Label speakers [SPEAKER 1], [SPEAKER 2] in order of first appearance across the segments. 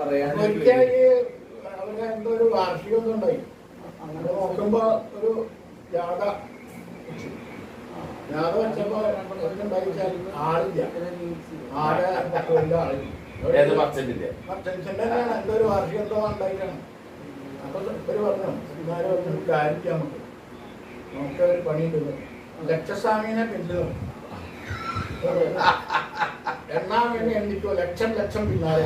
[SPEAKER 1] ഒരിക്കൽ അവരുടെ എന്തോ ഒരു വാർഷികം ഒന്നും ഉണ്ടായി. അങ്ങനെ നോക്കുമ്പോ ഒരു ജാഥ. ജാഥ വെച്ചപ്പോ എന്തുണ്ടായിച്ചാൽ ആളില്ല. ആടെ ആളില്ല. എന്തോ ഒരു വാർഷികം എന്തോ ഉണ്ടായിട്ടാണ്. അപ്പൊ ഇവർ പറഞ്ഞു ഇന്നാലും ഒരു കാര്യം ചെയ്യാൻ നമുക്ക്. നമുക്ക് ഒരു പണിയുണ്ട് ലക്ഷസ്വാമീനെ പിന്തുണ എണ്ണാൻ വേണ്ടി എണ്ണിക്കോ ലക്ഷം ലക്ഷം
[SPEAKER 2] കുഞ്ചര.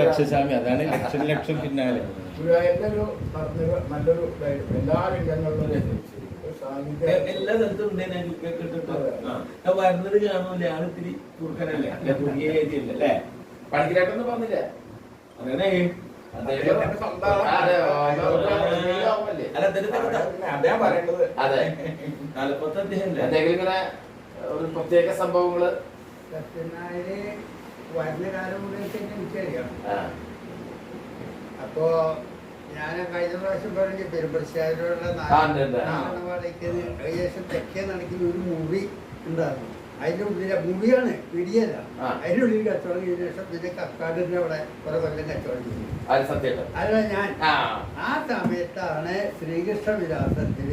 [SPEAKER 3] ലക്ഷസ്വാമി
[SPEAKER 2] അതാണ് ലക്ഷം ലക്ഷം പിന്നാലെ.
[SPEAKER 1] ഒരു നല്ലൊരു എല്ലാ രംഗങ്ങളിലും
[SPEAKER 4] സ്ഥലത്തും കേട്ടിട്ട് ആ വരുന്നത് കാണുമല്ലേ ആൾ ഇത്തിരി കുറുക്കനല്ലേ? അല്ല തുണിയ ഏരിയല്ല അല്ലേ?
[SPEAKER 3] പണിക്കരാട്ടെന്ന് പറഞ്ഞില്ലേ.
[SPEAKER 4] അങ്ങനെ
[SPEAKER 1] അതാ
[SPEAKER 3] എന്തെങ്കിലും ഇങ്ങനെ ഒരു പ്രത്യേക സംഭവങ്ങൾ
[SPEAKER 5] സത്യനായര് വരുന്ന കാലം മുതൽ തന്നെ എനിക്കറിയാം അപ്പോ ഞാൻ കഴിഞ്ഞ പ്രാവശ്യം പറഞ്ഞ പെരുമ്പടിശാരോടുള്ള
[SPEAKER 3] നാടകം ഉണ്ട്, ഉണ്ട്.
[SPEAKER 5] നാടകവാടയ്ക്ക് ഏകദേശം തെക്കേ നടക്കുന്ന ഒരു മൂവി ഉണ്ടായിരുന്നു. അതിന്റെ ഉള്ളിലെ പിടിയല്ല
[SPEAKER 3] ആ.
[SPEAKER 5] അതിന്റെ ഉള്ളിൽ കച്ചവടം ചെയ്ത ശേഷം പിന്നെ കക്കാടിന്റെ അവിടെ കുറെ കൊല്ലം കച്ചവടം ചെയ്തു. അല്ല ഞാൻ.
[SPEAKER 3] ആ.
[SPEAKER 5] സമയത്താണ് ശ്രീകൃഷ്ണ വിലാസത്തിൽ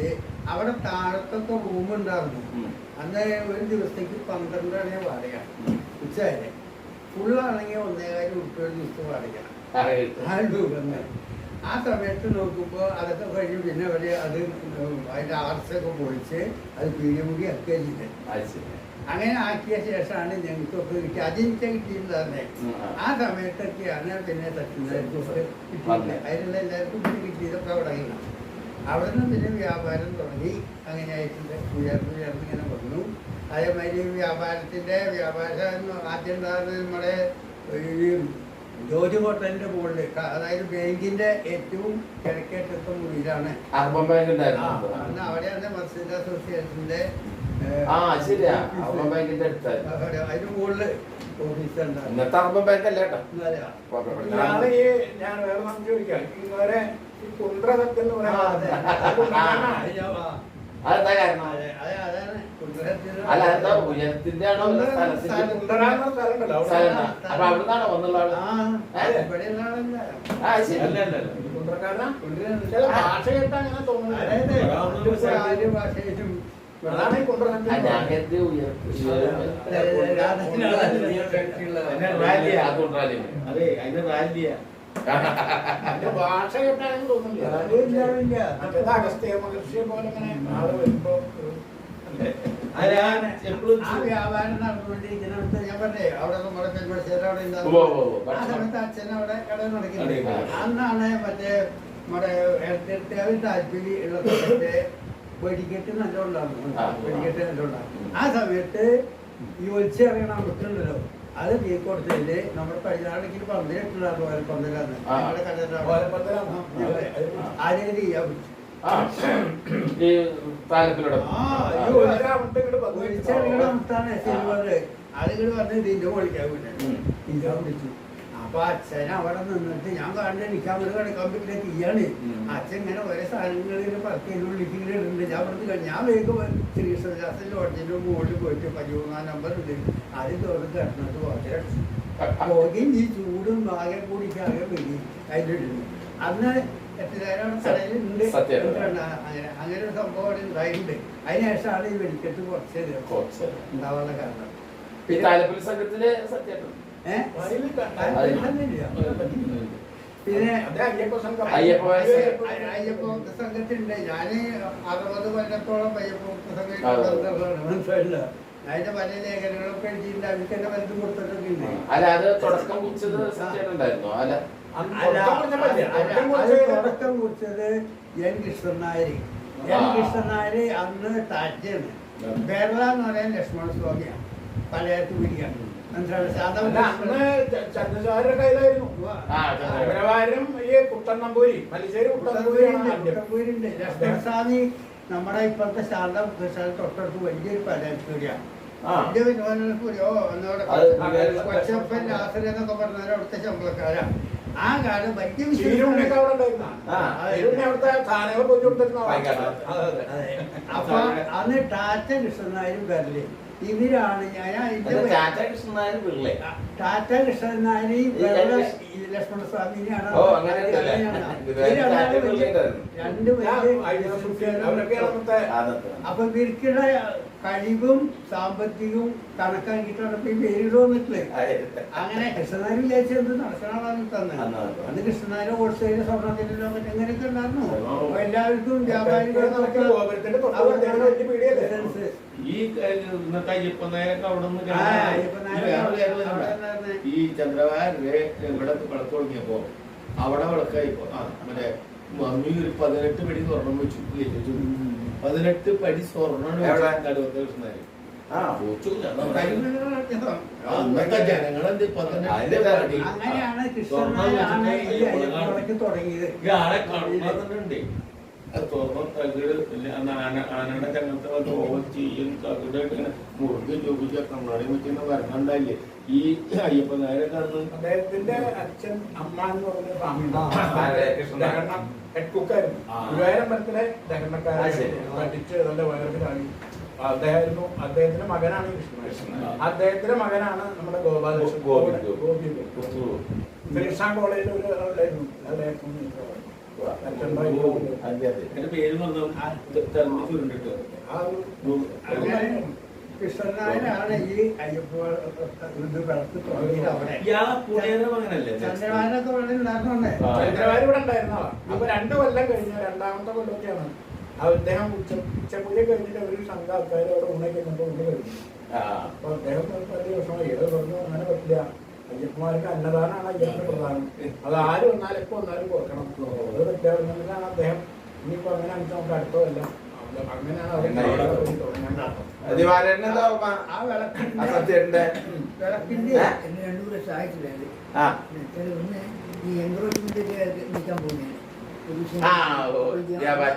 [SPEAKER 5] അവിടെ താഴത്തൊക്കെ റൂം ഉണ്ടായിരുന്നു. അന്ന് ഒരു ദിവസത്തേക്ക് പന്ത്രണ്ടാണ് വാടക.
[SPEAKER 3] വാടകയാണ്
[SPEAKER 5] ഉച്ചവരെ ഫുള്ളാണെങ്കിൽ ഒന്നേകാര്യം ഉൾപ്പെടെ ദിവസം വാടക.
[SPEAKER 3] അറിയില്ല.
[SPEAKER 5] ആ രൂപങ്ങൾ ആ സമയത്ത് നോക്കുമ്പോൾ അതൊക്കെ കഴിഞ്ഞ്. പിന്നെ അവർ അത് അതിന്റെ ആർട്സൊക്കെ പൊളിച്ച് അത് പീടിമുടി ഒക്കെ ചെയ്ത്. അങ്ങനെ ആക്കിയ ശേഷമാണ് ഞങ്ങൾക്കൊക്കെ കിട്ടി അതെനിക്ക് കിട്ടിയെന്ന്
[SPEAKER 3] പറഞ്ഞേ. ആ.
[SPEAKER 5] സമയത്തൊക്കെയാണ് പിന്നെ
[SPEAKER 3] വന്നത്.
[SPEAKER 5] അതിലുള്ള എല്ലാവർക്കും കിട്ടിയതൊക്കെ അവിടെ അവിടെ നിന്ന് പിന്നെ വ്യാപാരം തുടങ്ങി. അങ്ങനെ ആയിട്ടുണ്ട്. ഉയർന്ന് ഉയർന്ന് ഇങ്ങനെ വന്നു. അതേമാതിരി വ്യാപാരത്തിന്റെ വ്യാപാരം ആദ്യം ഉണ്ടാകുന്നത് നമ്മുടെ ഈ ജോജി ഹോട്ടലിന്റെ മുകളിൽ അതായത് ബാങ്കിന്റെ ഏറ്റവും കിഴക്കേറ്റത്തെ മുറിയിലാണ്.
[SPEAKER 3] അർബൻ ബാങ്ക് ഉണ്ടായിരുന്നു.
[SPEAKER 5] അന്ന് അവിടെയാണ് മസ്ജിദ് അസോസിയേഷന്റെ
[SPEAKER 3] ആ ശരിയാ. അർബൻ ബാങ്കിന്റെ അടുത്തായിരുന്നു ഇന്നത്തെ അർബൻ ബാങ്ക് അല്ല
[SPEAKER 1] ഞാൻ വേറെ ചോദിക്കാം. ഇവരെ ഈ കുണ്ട്ര
[SPEAKER 5] അതെ. അത്
[SPEAKER 3] അതെന്താ കാരണം
[SPEAKER 5] അതെ, അതെ,
[SPEAKER 3] അല്ല എന്താ ഉയരത്തിന്റെ ആണോ സ്ഥലത്തിന്റെ
[SPEAKER 1] അവിടെ
[SPEAKER 3] അപ്പൊ അവിടുന്നാണോ വന്നുള്ള ആൾ
[SPEAKER 5] ആ,
[SPEAKER 3] ശരി.
[SPEAKER 1] ഭാഷ കേട്ടാ അങ്ങനെ
[SPEAKER 3] ഉയർത്തി
[SPEAKER 1] ഭാഷ കേട്ടാ അങ്ങനെ തോന്നുന്നില്ല അഗസ്ത്യ മഹർഷിയെ പോലെ ഇങ്ങനെ ആൾ വരുമ്പോ.
[SPEAKER 5] അന്നാണ് മറ്റേ നമ്മുടെ താല്പര്യം ഉള്ള സമയത്ത് വെടിക്കെട്ട് നല്ല ഉണ്ടായിരുന്നു.
[SPEAKER 3] ആ.
[SPEAKER 5] വെടിക്കെട്ട് നല്ല ഉണ്ടായിരുന്നു. ആ സമയത്ത് ഈ ഒലിച്ചിറങ്ങണ അമ്പത്തുണ്ടല്ലോ അത് തീ കൊടുത്തതിൽ നമ്മുടെ. ഞങ്ങളുടെ കടയുടെ
[SPEAKER 1] ഓലപ്പന്തലാണ്.
[SPEAKER 5] ആരെങ്കിലും ചെയ്യാൻ പറ്റും
[SPEAKER 3] ആ. ഈ
[SPEAKER 1] ഇങ്ങോട്ടും പന്ത്
[SPEAKER 5] ഒലിച്ചിറങ്ങണ അമ്പത്താണ് സിൽവർ അതിങ്ങൾ വന്ന് ഇതിന്റെ പൊളിക്കാൻ
[SPEAKER 3] ഉം.
[SPEAKER 5] ഇതാ വിളിച്ചു. അപ്പൊ അച്ഛൻ അവിടെ നിന്നിട്ട് ഞാൻ കാണുന്നത് നിൽക്കാൻ വേണ്ടി കിടക്കാൻ പറ്റില്ല തീയാണ്. അച്ഛൻ ഇങ്ങനെ ഓരോ സാധനങ്ങളിൽ ഇടുന്നുണ്ട്. ഞാൻ അവിടെ ഞാൻ വേഗം ശ്രീകൃഷ്ണദാസൻ ലോഡ്ജിന്റെ മുകളിൽ പോയിട്ട് പതിമൂന്നാം നമ്പർ ഉണ്ട് അത് തുറന്ന് കിടന്നത് പോലെ പോകുകയും ഈ ചൂടും ആകെ കൂടിക്കാകെ പെരി അതിന്റെ ഇടുന്നു അന്ന്. അങ്ങനെ അങ്ങനെ ഒരു സംഭവം അവിടെ ഉണ്ടായിട്ടുണ്ട്. അതിനുശേഷമാണ് ഈ വെടിക്കെട്ട് കുറച്ചത്
[SPEAKER 3] കുറച്ച്.
[SPEAKER 5] ഉണ്ടാവാനുള്ള കാരണം.
[SPEAKER 3] പിന്നെ താലപ്പൊലി സംഘത്തിൽ സത്യം
[SPEAKER 5] പിന്നെ
[SPEAKER 1] അയ്യപ്പ സംഘം
[SPEAKER 3] അയ്യപ്പ
[SPEAKER 5] അയ്യപ്പ സംഘത്തിലുണ്ട് ഞാൻ അറുപത് കൊല്ലത്തോളം അയ്യപ്പ അതിന്റെ പല ലേഖനങ്ങളൊക്കെ എഴുതിയിട്ടുണ്ട്. അവർക്ക് തന്നെ പലതും കൊടുത്തിട്ടൊക്കെ ഉണ്ട്
[SPEAKER 3] അല്ല. അത് തുടക്കം കുറിച്ചത് അല്ല
[SPEAKER 1] തുടക്കം കുറിച്ചത്
[SPEAKER 5] എൻ കൃഷ്ണൻ നായർ എൻ. കൃഷ്ണൻ നായർ അന്ന് താജ്യാണ് കേരള എന്ന് പറയാൻ ലക്ഷ്മണ സ്വാമിയാണ്. പലയത്ത്
[SPEAKER 1] പിടിക്കാൻ അന്ന് ച- ചന്ദ്രശേഖരന്റെ കയ്യിലായിരുന്നു. ശബരവാരം ഈ കുട്ടൻ നമ്പൂരി മല്ലിശ്ശേരി കുട്ടൻ നമ്പൂരിയാണ്
[SPEAKER 5] നമ്മുടെ ഇപ്പോഴത്തെ ശാന്ത ബുദ്ധശാല തൊട്ടടുത്ത് വലിയൊരു
[SPEAKER 3] ആ.
[SPEAKER 5] വലിയ എന്നോട് കൊച്ചപ്പൻ രാത്രി എന്നൊക്കെ പറഞ്ഞാൽ അവിടുത്തെ ശമ്പളക്കാരാ ആ കാലം വലിയ. അപ്പൊ അന്ന് ടാറ്റ കൃഷ്ണനായാലും വരൽ ഇവരാണ് ഞാൻ
[SPEAKER 3] ടാറ്റ കൃഷ്ണനായാലും ലക്ഷ്മണ
[SPEAKER 5] ടാറ്റ കൃഷ്ണനാരെയും
[SPEAKER 3] ഈ
[SPEAKER 5] വെള്ള
[SPEAKER 3] കൃഷ്ണ- ഓ, അങ്ങനെ ഉണ്ടല്ലേ? ഇത് വേറെ ടാറ്റ പിള്ളയുണ്ടായിരുന്നു.
[SPEAKER 5] രണ്ട്
[SPEAKER 1] ആ,
[SPEAKER 5] പേര്
[SPEAKER 1] ഐഡിയ സുൽഫിയൻ അവരൊക്കെയാണ് അന്നത്തെ
[SPEAKER 3] അന്നത്തെ
[SPEAKER 5] അപ്പൊ ഇവർക്കുടെ കഴിവും സാമ്പത്തികവും കണക്കാക്കിയിട്ടാണ് ഇപ്പൊ ഈ പേരിട് വന്നിട്ടില്ലേ? അങ്ങനെ കൃഷ്ണനാര് വിചാരിച്ചത് നടക്കണമെന്ന് തന്നെ?
[SPEAKER 3] അന്ന്
[SPEAKER 5] കൃഷ്ണനാര് ഹോൾസെയിൽ സ്വർണത്തിന്റെ എങ്ങനെയൊക്കെ ഉണ്ടായിരുന്നു? എല്ലാവർക്കും
[SPEAKER 1] വ്യാപാരികൾ
[SPEAKER 4] ഈ ഇന്നത്തെ അയ്യപ്പൻ നായരൊക്കെ അവിടെ നിന്ന്. ഈ ചന്ദ്രവാരരെ ഇവിടെ വിളക്ക് തുടങ്ങിയപ്പോ അവിടെ വിളക്കായിപ്പോ ആ മറ്റേ മമ്മി ഒരു പതിനെട്ട് പടി സ്വർണം വെച്ചു. പതിനെട്ട് പടി സ്വർണം
[SPEAKER 3] എവിടെ?
[SPEAKER 4] നടുവത്തെ കൃഷ്ണനാര്
[SPEAKER 3] ആ.
[SPEAKER 4] വെച്ചു ഞാൻ അവിടെ.
[SPEAKER 5] കരിമലകളൊക്കെ
[SPEAKER 4] അന്നത്തെ ജനങ്ങളെന്ത് പതിനെട്ട് പടി
[SPEAKER 5] സ്വർണം
[SPEAKER 4] വെച്ചിട്ട് ആളെ തകിട് ആനയുടെ ചങ്ങനത്തെ ഓവർ ചെയ്യും മുറുകെ ചോദിച്ച കണ്ണാടി വെച്ചിങ്ങനെ വരണുണ്ടായില്ലേ ഈ അയ്യപ്പ നായരൊക്കെ അന്ന്
[SPEAKER 1] അദ്ദേഹത്തിന്റെ അച്ഛൻ അമ്മ എന്ന് പറഞ്ഞ സ്വാമി
[SPEAKER 3] ആരെ? കൃഷ്ണൻ?
[SPEAKER 1] ഹെഡ് കുക്കായിരുന്നു. ഗുരുവായൂരമ്പലത്തിലെ. പഠിച്ച് നല്ല വയറിലായി അദ്ദേഹമായിരുന്നു അദ്ദേഹത്തിന്റെ മകനാണ് കൃഷ്ണൻ. അദ്ദേഹത്തിന്റെ മകനാണ് നമ്മുടെ ഗോപാലകൃഷ്ണൻ.
[SPEAKER 3] ഗോപി.
[SPEAKER 1] ഗോപി
[SPEAKER 3] പുത്തു.
[SPEAKER 1] ശ്രീകൃഷ്ണ കോളേജിൽ ഒരു ആളുണ്ടായിരുന്നു. അദ്ദേഹം
[SPEAKER 4] പേര് പറഞ്ഞു
[SPEAKER 5] കൃഷ്ണനാരാണ് ഈ അയ്യപ്പ ഇത് വിളക്ക് തുടങ്ങിയത് അവിടെ. ചന്ദ്രവാനൊക്കെ വളരെ ഉണ്ടായിരുന്നോണ്ടേ
[SPEAKER 3] ആ.
[SPEAKER 1] ചന്ദ്രവാരി ഇവിടെ ഉണ്ടായിരുന്നതാ അപ്പൊ രണ്ടു കൊല്ലം കഴിഞ്ഞ രണ്ടാമത്തെ കൊല്ലമൊക്കെയാണ്. ആ അദ്ദേഹം ഉച്ച ഉച്ചപൂജ കഴിഞ്ഞിട്ട് ഒരു സംഘ ആൾക്കാർ അവിടെ ഊണൊക്കെ കണ്ടു കൊണ്ട് കഴിഞ്ഞു അപ്പൊ അദ്ദേഹം വലിയ വിഷമം ഏത് പറഞ്ഞു അങ്ങനെ പറ്റില്ല. അയ്യപ്പന്മാർക്ക് അന്നദാനാണ് അയ്യപ്പന് പ്രധാനം. അത് ആര് വന്നാലും എപ്പോ വന്നാലും കൊടുക്കണം. അത് പറ്റാവുന്നതിനാണ് അദ്ദേഹം ഇനിയിപ്പോ അങ്ങനെ നമുക്ക് അടുത്തതല്ല
[SPEAKER 6] എൻക്രോച്ച്മെന്റ് നിൽക്കാൻ പോകുന്നത്
[SPEAKER 3] ആ, ഓ, വ്യാപാരം.